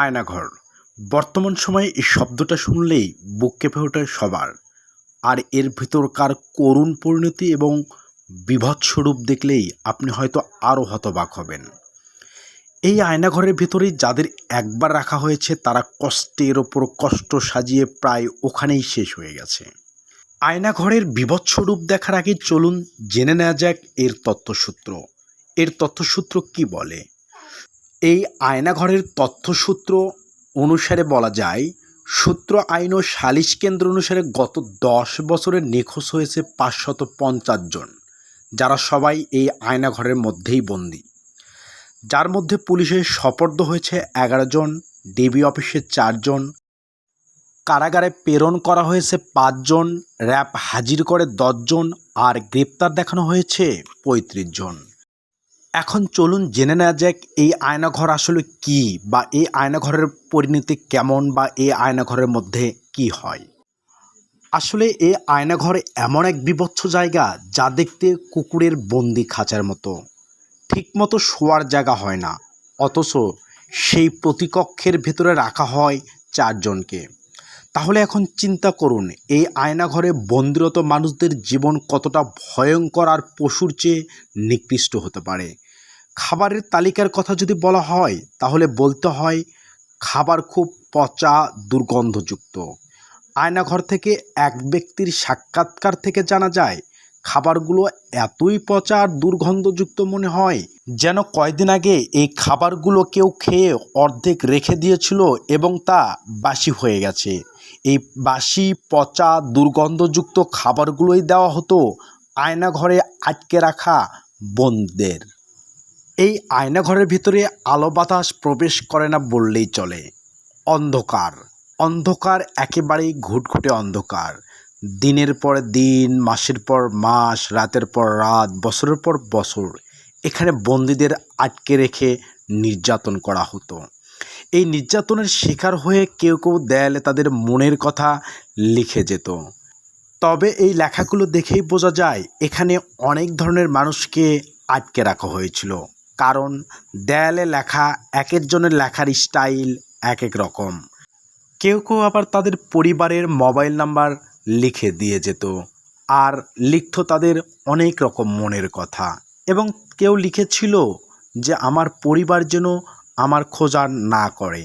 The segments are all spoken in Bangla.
আয়নাঘর। বর্তমান সময়ে এই শব্দটা শুনলেই বুক কেঁপে ওঠে সবার। আর এর ভিতরকার করুণ পরিণতি এবং বিভৎস দেখলেই আপনি হয়তো আরও হতবাক হবেন। এই আয়নাঘরের ভিতরেই যাদের একবার রাখা হয়েছে, তারা কষ্টের ওপর কষ্ট সাজিয়ে প্রায় ওখানেই শেষ হয়ে গেছে। আয়নাঘরের বিভৎস দেখার আগে চলুন জেনে নেওয়া যাক এর তথ্যসূত্র এর তথ্যসূত্র কি বলে? এই আয়নাঘরের তথ্যসূত্র অনুসারে বলা যায়, সূত্র আইন ও সালিশ কেন্দ্র অনুসারে গত দশ বছরে নিখোঁজ হয়েছে পাঁচশত পঞ্চাশ জন, যারা সবাই এই আয়নাঘরের মধ্যেই বন্দী। যার মধ্যে পুলিশের সপর্দ হয়েছে এগারো জন ডিবি অফিসে চারজন কারাগারে প্রেরণ করা হয়েছে পাঁচজন র্যাব হাজির করে দশজন আর গ্রেপ্তার দেখানো হয়েছে পঁয়ত্রিশ জন। এখন চলুন জেনে নেওয়া যাক এই আয়নাঘর আসলে কি বা এই আয়নাঘরের পরিণতি কেমন বা এই আয়নাঘরের মধ্যে কি হয়? আসলে এই আয়নাঘর এমন এক বিভৎস জায়গা যা দেখতে কুকুরের বন্দি খাঁচার মতো। ঠিকমতো শোয়ার জায়গা হয় না, অথচ সেই প্রতিকক্ষের ভেতরে রাখা হয় চারজনকে। তাহলে এখন চিন্তা করুন, এই আয়নাঘরে বন্দিরত মানুষদের জীবন কতটা ভয়ঙ্কর আর পশুর চেয়ে নিকৃষ্ট হতে পারে। খাবারের তালিকার কথা যদি বলা হয়, তাহলে বলতে হয় খাবার খুব পচা, দুর্গন্ধযুক্ত। আয়নাঘর থেকে এক ব্যক্তির সাক্ষাৎকার থেকে জানা যায়, খাবারগুলো এতই পচা আর দুর্গন্ধযুক্ত মনে হয় যেন কয়দিন আগে এই খাবারগুলো কেউ খেয়ে অর্ধেক রেখে দিয়েছিল এবং তা বাসি হয়ে গেছে। এই বাসি, পচা, দুর্গন্ধযুক্ত খাবারগুলোই দেওয়া হতো আয়নাঘরে আটকে রাখা বন্ধদের এই আয়নাঘরের ভিতরে আলো বাতাস প্রবেশ করে না বললেই চলে। অন্ধকার অন্ধকার একেবারেই ঘুটঘুটে অন্ধকার। দিনের পর দিন, মাসের পর মাস, রাতের পর রাত, বছরের পর বছর এখানে বন্দীদের আটকে রেখে নির্যাতন করা হতো। এই নির্যাতনের শিকার হয়ে কেউ কেউ দেয়ালে তাদের মনের কথা লিখে যেত। তবে এই লেখাগুলো দেখেই বোঝা যায়, এখানে অনেক ধরনের মানুষকে আটকে রাখা হয়েছিল। কারণ দেয়ালে লেখা এক একজনের লেখার স্টাইল এক এক রকম। কেউ কেউ আবার তাদের পরিবারের মোবাইল নাম্বার লিখে দিয়ে যেত আর লিখত তাদের অনেক রকম মনের কথা এবং কেউ লিখেছিল যে, আমার পরিবার যেন আমার খোঁজার না করে।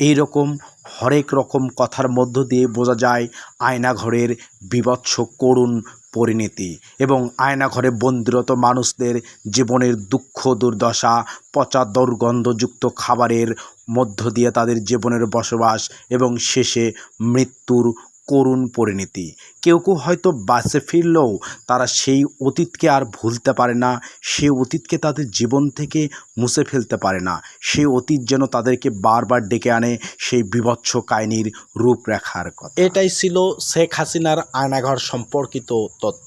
এই রকম হরেক রকম কথার মধ্য দিয়ে বোঝা যায় আয়নাঘরের বিভৎস করুণ পরিণতি এবং আয়নাঘরে বন্দিরত মানুষদের জীবনের দুঃখ, দুর্দশা, পচা দুর্গন্ধযুক্ত খাবারের মধ্য দিয়ে তাদের জীবনের বসবাস এবং শেষে মৃত্যুর করুণ পরিণতি। কেউ কেউ হয়তো বাসে ফিরলেও তারা সেই অতীতকে আর ভুলতে পারে না সেই অতীতকে তাদের জীবন থেকে মুছে ফেলতে পারে না। সেই অতীত যেন তাদেরকে বারবার ডেকে আনে সেই বিভৎস কাহিনীর রূপরেখার কথা। এটাই ছিল শেখ হাসিনার আয়নাঘর সম্পর্কিত তথ্য।